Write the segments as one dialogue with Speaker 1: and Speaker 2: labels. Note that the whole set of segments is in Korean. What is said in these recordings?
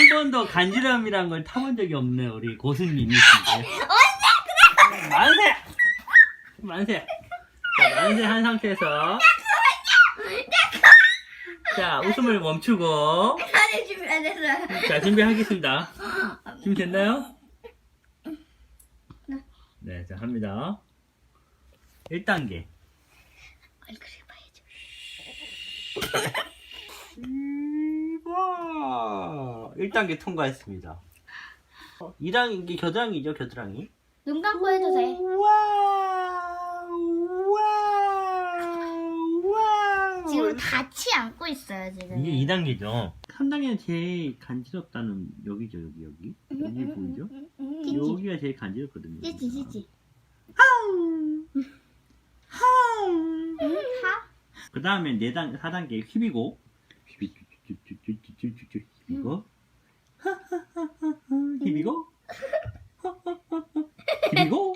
Speaker 1: 한 번도 간지럼이란 걸 타본 적이 없는 우리 고수님이신데. 만세! 만세! 자, 만세 한 상태에서. 자, 웃음을 멈추고.
Speaker 2: 아니 준비됐어요.
Speaker 1: 자, 준비하겠습니다. 준비 됐나요? 네, 자, 합니다. 1단계.
Speaker 2: 얼굴을 봐야죠.
Speaker 1: 와 1단계 통과했습니다. 2단계 겨드랑이죠, 겨드랑이.
Speaker 2: 눈 감고 해도 돼.
Speaker 1: 와, 와, 와.
Speaker 2: 지금 같이 안고 있어요 지금.
Speaker 1: 이게 2단계죠. 3단계는 제일 간지럽다는 여기죠, 여기, 여기. 여기 보이죠? 여기가 제일 간지럽거든요.
Speaker 2: 찌찌 찌찌. 하?
Speaker 1: 그 다음에 4단, 4단계 휘비고. 휘비고. 휘비고. 휘비고. 휘비고.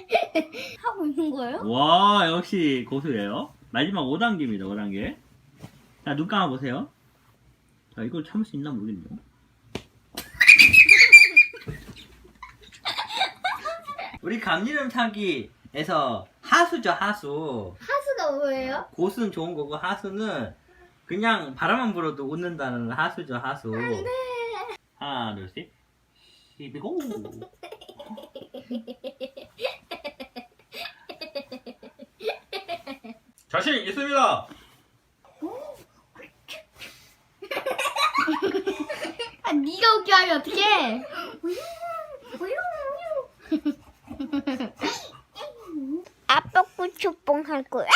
Speaker 2: 하고 있는 거예요?
Speaker 1: 와, 역시 고수예요. 마지막 5단계입니다, 5단계. 자, 눈 감아보세요. 자, 이걸 참을 수 있나 모르겠네요. 우리 감리름 타기에서 하수죠, 하수.
Speaker 2: 하수가 뭐예요?
Speaker 1: 고수는 좋은 거고, 하수는 그냥 바람만 불어도 웃는다는 하수죠, 하수. 하나, 둘, 셋. 히비고. 자신 있습니다.
Speaker 2: 아 네가 웃겨 하면 어떡해? 아빠 꾸추뽕 할 거야.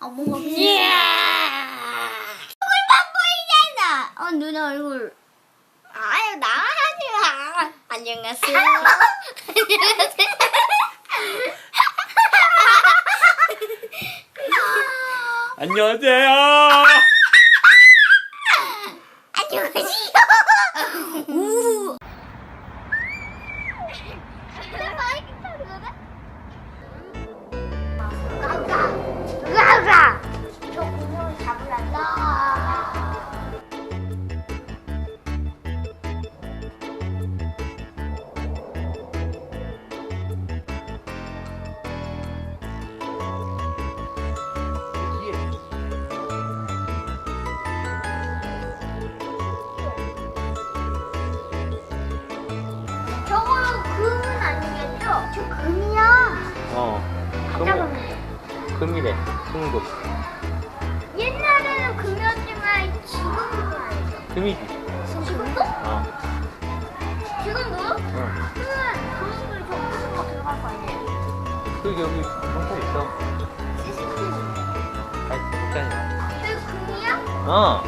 Speaker 2: 어머, 이야! 얼굴만 보이잖아. 어, 누나 얼굴. 아유, 나 하지 마. 안녕하세요. 안녕하세요.
Speaker 1: 안녕하세요.
Speaker 2: 안녕하세요. 우. 금.
Speaker 1: 금이래. 금금.
Speaker 2: 옛날에는 금이었지만 지금은 아니죠.
Speaker 1: 금이지.
Speaker 2: 지금도?
Speaker 1: 어,
Speaker 2: 지금도?
Speaker 1: 응.
Speaker 2: 그러면 금을 저 무슨 거 들어갈 거 아니에요?
Speaker 1: 그 여기 경찰 있어.
Speaker 2: CCTV.
Speaker 1: 아이, 진짜.
Speaker 2: 저기 금이야?
Speaker 1: 어.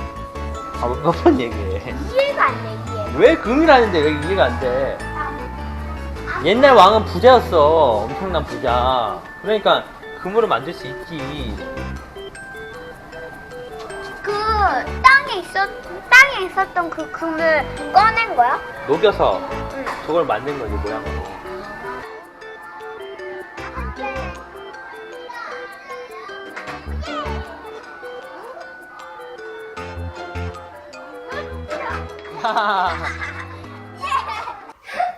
Speaker 1: 아, 몇번 얘기해.
Speaker 2: 이해가 안 돼, 이해.
Speaker 1: 왜 금이라는데 왜 이해가 안 돼?
Speaker 2: 아,
Speaker 1: 옛날 왕은 부자였어. 엄청난 부자. 그러니까 금으로 만들 수 있지.
Speaker 2: 그 땅에 있었 땅에 있었던 그 금을 꺼낸 거야?
Speaker 1: 녹여서
Speaker 2: 응.
Speaker 1: 저걸 만든 거지, 모양으로.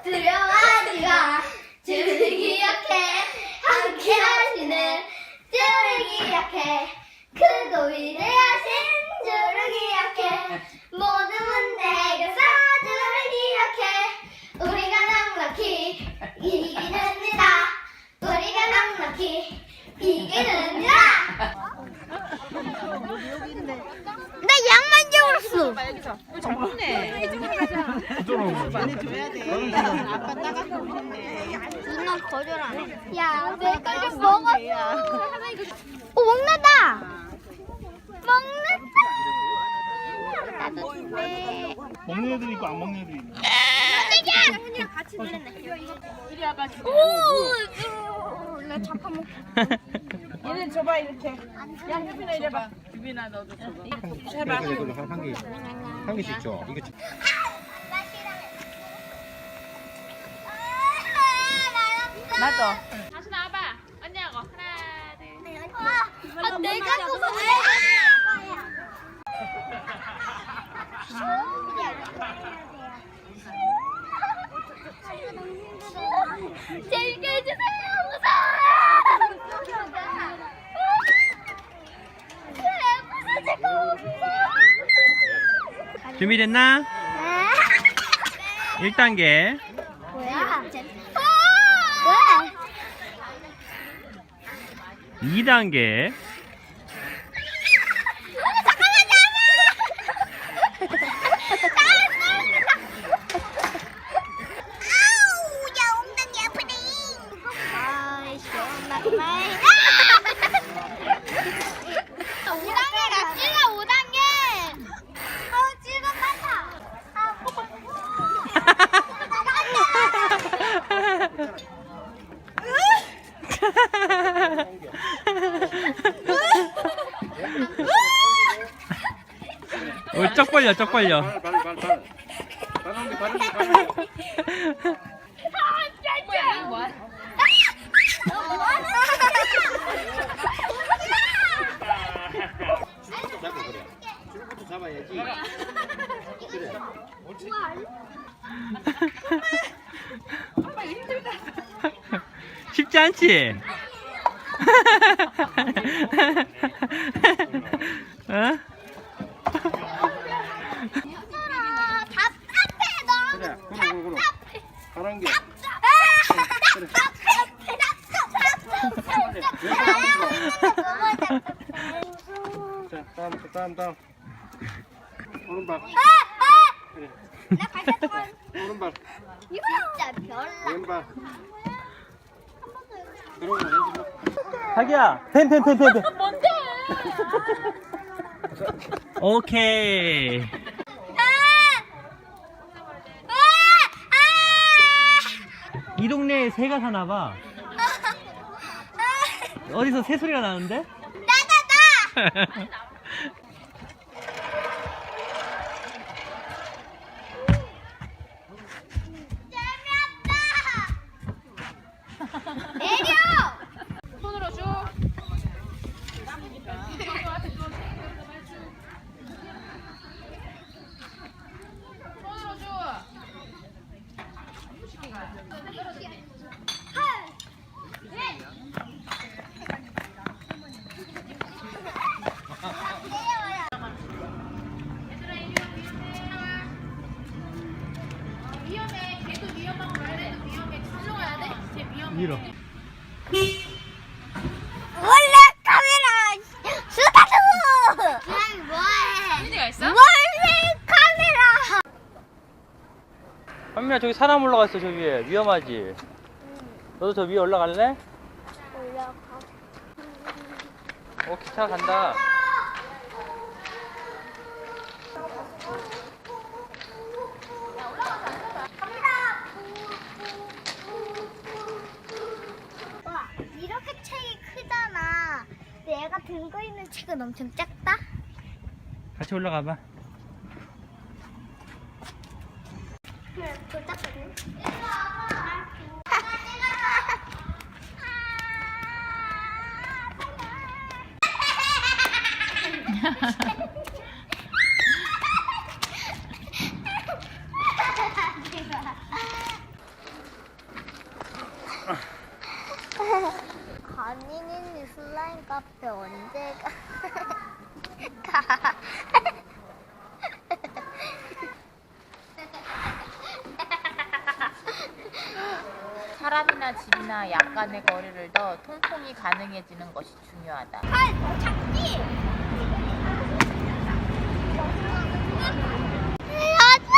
Speaker 2: 들어가지가 줄을 기억해 함께 하시는 줄을 기억해 크고 위대하신 줄을 기억해 모든 문제가 줄을 기억해 우리가 넉넉히 이기는이다 우리가 넉넉히 이기는이다 나 양만 적었어 누나 거절 안 해. 야, 내가 좀 먹었어. 오, 먹는다. 먹는다. 나도 줄래.
Speaker 3: 먹는 애들이 있고 안 먹는 애들이 있네.
Speaker 2: 깜짝이야. 같이. 이리 와봐. 오, 나 잡아먹.
Speaker 4: 얘는 줘봐 이렇게. 야 유빈아 이래봐. 유빈아 너도 줘봐.
Speaker 3: 이거 한, 한 개, 한 개씩 줘. 이거
Speaker 4: 맞아.
Speaker 5: 다시 나와봐. 언니하고.
Speaker 2: 내가 무서워. 재밌게 해주세요. 무서워. 무서워. 무서워.
Speaker 1: 준비됐나?
Speaker 2: 네.
Speaker 1: 1단계.
Speaker 2: 뭐야? 왜?
Speaker 1: 2단계.
Speaker 2: 아우, 야, 엉덩이 아프네. 아이, 시원하구만. 5단계 갑시다, 5단계. 아우, 지금 간다.
Speaker 3: 잡아, 잡아야지. 그래. 옳지.
Speaker 1: 쉽지 않지? 어?
Speaker 2: 답답해, 너무
Speaker 3: 그래, 그래, 그래, 그래. 바른 게. 자, 다음, 다음, 다음. 오른발. 그래. 오른발.
Speaker 2: 진짜 별나.
Speaker 3: 왼발.
Speaker 1: 자기야, 펜, 펜, 펜, 펜, 펜. 오케이. 이 동네에 새가 사나 봐. 어디서 새 소리가 나는데?
Speaker 2: 나나 나. 재미없다. 내려.
Speaker 4: 손으로 쭉. 손으로 쭉. 위험해. 걔도 위험하고 말해도 위험해. 진정해야 돼. 쟤 위험해.
Speaker 1: 밀어.
Speaker 2: 원래 카메라 스타트. 난 뭐해?
Speaker 4: 언니가 있어?
Speaker 2: 원래 카메라.
Speaker 1: 현민아 저기 사람 올라가 있어 저 위에 위험하지? 너도 저 위에 올라갈래?
Speaker 2: 올라가.
Speaker 1: 오 기차 간다
Speaker 2: 와, 이렇게 책이 크잖아. 얘가 들고 있는 책은 엄청 작다.
Speaker 1: 같이 올라가 봐
Speaker 2: 그래, 더
Speaker 5: 사람이나 집이나 약간의 거리를 더 통풍이 가능해지는 것이 중요하다.
Speaker 2: 헐, 작지? 헤어져!